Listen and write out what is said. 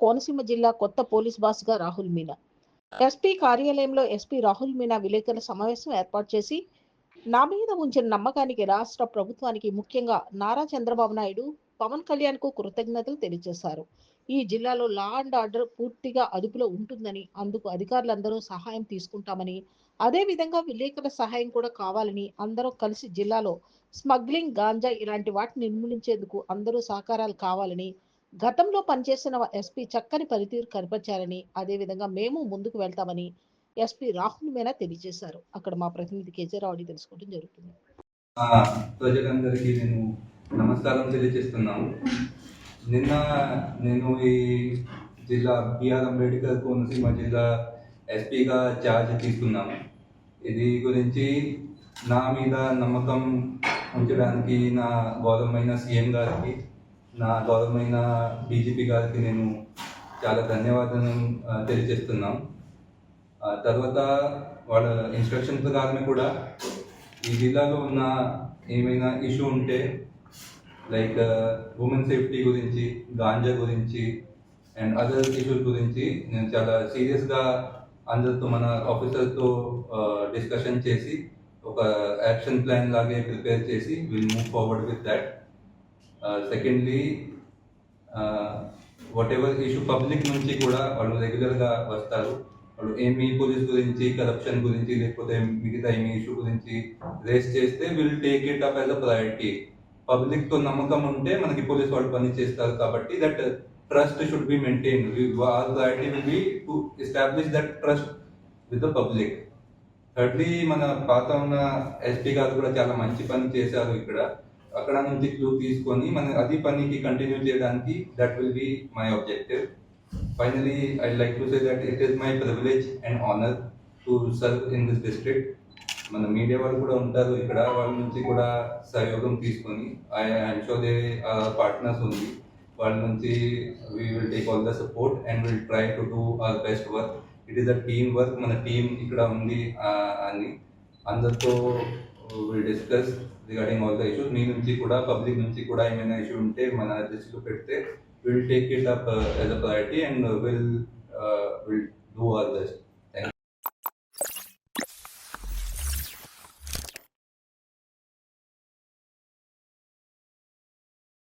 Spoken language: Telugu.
కోనసీమ జిల్లా కొత్త పోలీస్ బాస్గా రాహుల్ మీనా. ఎస్పీ కార్యాలయంలో ఎస్పీ రాహుల్ మీనా విలేకరుల సమావేశం ఏర్పాటు చేసి నా మీద ఉంచిన నమ్మకానికి రాష్ట్ర ప్రభుత్వానికి ముఖ్యంగా నారా చంద్రబాబు నాయుడు పవన్ కళ్యాణ్కు కృతజ్ఞతలు తెలియజేశారు. ఈ జిల్లాలో లా అండ్ ఆర్డర్ పూర్తిగా అదుపులో ఉంటుందని అందుకు అధికారులందరూ సహాయం తీసుకుంటామని అదే విధంగా విలేకరుల సహాయం కూడా కావాలని అందరూ కలిసి జిల్లాలో స్మగ్లింగ్ గాంజా ఇలాంటి వాటిని నిర్మూలించేందుకు అందరూ సహకారాలు కావాలని గతంలో పనిచేసిన ఎస్పీ చక్కని పనితీరు కనిపించారని అదే విధంగా మేము ముందుకు వెళ్తామని ఎస్పీ రాహుల్ మీనా తెలియజేశారు. అక్కడ మా ప్రతినిధి కేజీరావు తెలుసుకోవడం జరుగుతుంది. ప్రజలందరికీ నేను నమస్కారం తెలియజేస్తున్నాను. నిన్న నేను ఈ జిల్లా బిఆర్ అంబేద్కర్ కోనసీమ జిల్లా ఎస్పీగా ఛార్జ్ తీసుకున్నాను. ఇది గురించి నా మీద నమ్మకం ఉంచడానికి నా గౌరవమైన సీఎం గారికి నా గౌరవమైన డీజీపీ గారికి నేను చాలా ధన్యవాదాలు తెలియజేస్తున్నాం. తర్వాత వాళ్ళ ఇన్స్ట్రక్షన్ ప్రకారమే కూడా ఈ జిల్లాలో ఉన్న ఏమైనా ఇష్యూ ఉంటే లైక్ ఉమెన్ సేఫ్టీ గురించి గాంజా గురించి అండ్ అదర్ ఇష్యూస్ గురించి నేను చాలా సీరియస్గా అందరితో మన ఆఫీసర్తో డిస్కషన్ చేసి ఒక యాక్షన్ ప్లాన్ లాగే ప్రిపేర్ చేసి will move forward with that secondly whatever issue public నుంచి కూడా వాళ్ళు రెగ్యులర్గా వస్తారు. వాళ్ళు ఏమి పోలీస్ గురించి కరప్షన్ గురించి లేకపోతే మిగతా ఏమి ఇష్యూ గురించి రేస్ చేస్తే will take it up as a priority పబ్లిక్తో నమ్మకం ఉంటే మనకి పోలీస్ వాళ్ళు పని చేస్తారు కాబట్టి that trust should be maintain our priority will be to establish that trust with the public thirdly మన పాత ఉన్న ఎస్పీ గారు కూడా చాలా మంచి పని చేశారు ఇక్కడ. అక్కడ నుంచి క్లూ తీసుకొని మన అది పనికి కంటిన్యూ చేయడానికి that will be my objective finally I like to say that it is my privilege and honour to serve in this district మన మీడియా వాళ్ళు కూడా ఉంటారు. ఇక్కడ వాళ్ళ నుంచి కూడా సహయోగం తీసుకొని I I'm show they partners ఉంది వాళ్ళ నుంచి we will take all the support and will try to do our best work it is a team work మన టీం ఇక్కడ ఉంది అని అందరితో uh, will discuss regarding all the issues మీ నుంచి కూడా పబ్లిక్ నుంచి కూడా ఏమైనా ఇష్యూ ఉంటే మన దృష్టిలో పెడితే will take it up as a priority and will will do all best